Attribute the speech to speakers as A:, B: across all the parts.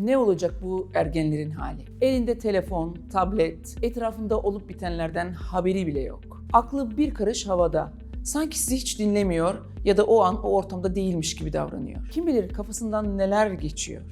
A: Ne olacak bu ergenlerin hali? Elinde telefon, tablet, etrafında olup bitenlerden haberi bile yok. Aklı bir karış havada. Sanki sizi hiç dinlemiyor ya da o an o ortamda değilmiş gibi davranıyor. Kim bilir kafasından neler geçiyor.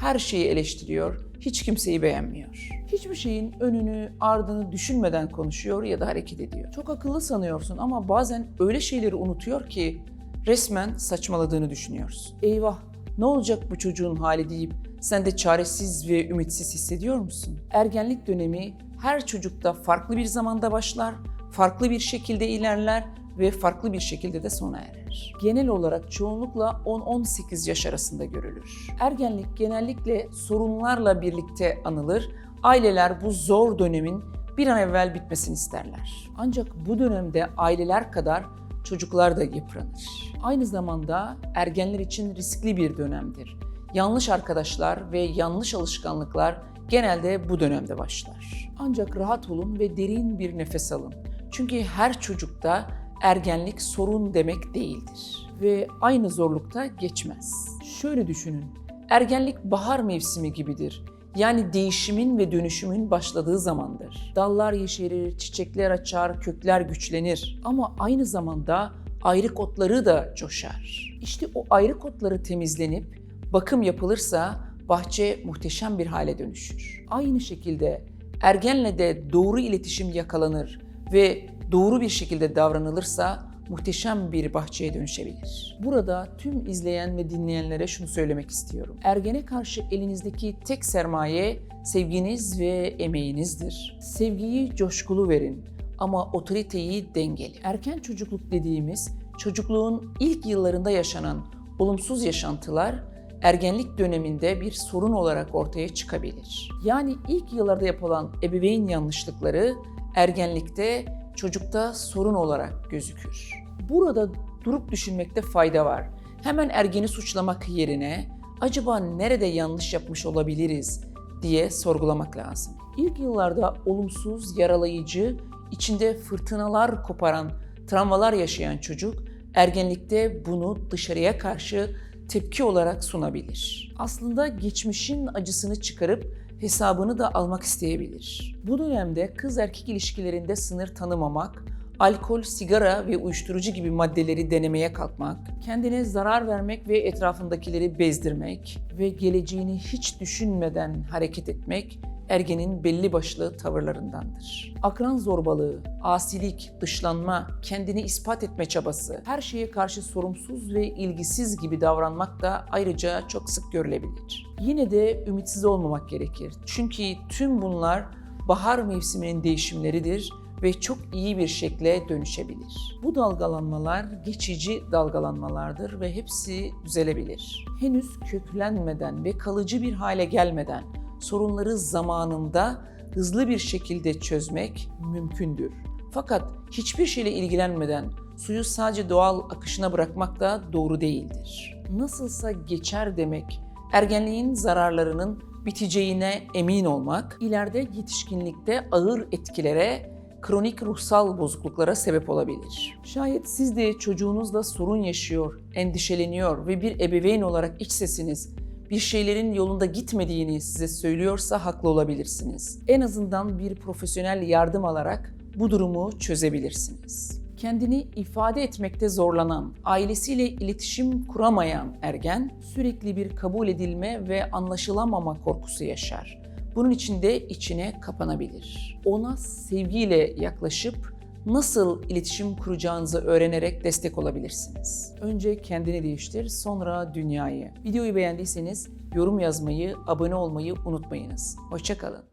A: Her şeyi eleştiriyor, hiç kimseyi beğenmiyor. Hiçbir şeyin önünü, ardını düşünmeden konuşuyor ya da hareket ediyor. Çok akıllı sanıyorsun ama bazen öyle şeyleri unutuyor ki resmen saçmaladığını düşünüyorsun. Eyvah, ne olacak bu çocuğun hali deyip sen de çaresiz ve ümitsiz hissediyor musun? Ergenlik dönemi her çocukta farklı bir zamanda başlar, farklı bir şekilde ilerler ve farklı bir şekilde de sona erer. Genel olarak çoğunlukla 10-18 yaş arasında görülür. Ergenlik genellikle sorunlarla birlikte anılır. Aileler bu zor dönemin bir an evvel bitmesini isterler. Ancak bu dönemde aileler kadar çocuklar da yıpranır. Aynı zamanda ergenler için riskli bir dönemdir. Yanlış arkadaşlar ve yanlış alışkanlıklar genelde bu dönemde başlar. Ancak rahat olun ve derin bir nefes alın. Çünkü her çocukta ergenlik sorun demek değildir ve aynı zorlukta geçmez. Şöyle düşünün. Ergenlik bahar mevsimi gibidir. Yani değişimin ve dönüşümün başladığı zamandır. Dallar yeşerir, çiçekler açar, kökler güçlenir. Ama aynı zamanda ayrık otları da coşar. İşte o ayrık otları temizlenip bakım yapılırsa bahçe muhteşem bir hale dönüşür. Aynı şekilde ergenle de doğru iletişim yakalanır ve doğru bir şekilde davranılırsa muhteşem bir bahçeye dönüşebilir. Burada tüm izleyen ve dinleyenlere şunu söylemek istiyorum. Ergene karşı elinizdeki tek sermaye sevginiz ve emeğinizdir. Sevgiyi coşkulu verin ama otoriteyi dengeli. Erken çocukluk dediğimiz çocukluğun ilk yıllarında yaşanan olumsuz yaşantılar ergenlik döneminde bir sorun olarak ortaya çıkabilir. Yani ilk yıllarda yapılan ebeveyn yanlışlıkları ergenlikte çocukta sorun olarak gözükür. Burada durup düşünmekte fayda var. Hemen ergeni suçlamak yerine acaba nerede yanlış yapmış olabiliriz diye sorgulamak lazım. İlk yıllarda olumsuz, yaralayıcı, içinde fırtınalar koparan, travmalar yaşayan çocuk ergenlikte bunu dışarıya karşı tepki olarak sunabilir. Aslında geçmişin acısını çıkarıp hesabını da almak isteyebilir. Bu dönemde kız erkek ilişkilerinde sınır tanımamak, alkol, sigara ve uyuşturucu gibi maddeleri denemeye kalkmak, kendine zarar vermek ve etrafındakileri bezdirmek ve geleceğini hiç düşünmeden hareket etmek ergenin belli başlı tavırlarındandır. Akran zorbalığı, asilik, dışlanma, kendini ispat etme çabası, her şeye karşı sorumsuz ve ilgisiz gibi davranmak da ayrıca çok sık görülebilir. Yine de ümitsiz olmamak gerekir. Çünkü tüm bunlar bahar mevsiminin değişimleridir ve çok iyi bir şekle dönüşebilir. Bu dalgalanmalar geçici dalgalanmalardır ve hepsi düzelebilir. Henüz köklenmeden ve kalıcı bir hale gelmeden sorunları zamanında hızlı bir şekilde çözmek mümkündür. Fakat hiçbir şeyle ilgilenmeden suyu sadece doğal akışına bırakmak da doğru değildir. Nasılsa geçer demek, ergenliğin zararlarının biteceğine emin olmak, ileride yetişkinlikte ağır etkilere, kronik ruhsal bozukluklara sebep olabilir. Şayet siz de çocuğunuzla sorun yaşıyor, endişeleniyor ve bir ebeveyn olarak iç sesiniz bir şeylerin yolunda gitmediğini size söylüyorsa haklı olabilirsiniz. En azından bir profesyonel yardım alarak bu durumu çözebilirsiniz. Kendini ifade etmekte zorlanan, ailesiyle iletişim kuramayan ergen sürekli bir kabul edilme ve anlaşılamama korkusu yaşar. Bunun için de içine kapanabilir. Ona sevgiyle yaklaşıp nasıl iletişim kuracağınızı öğrenerek destek olabilirsiniz. Önce kendini değiştir, sonra dünyayı. Videoyu beğendiyseniz yorum yazmayı, abone olmayı unutmayınız. Hoşçakalın.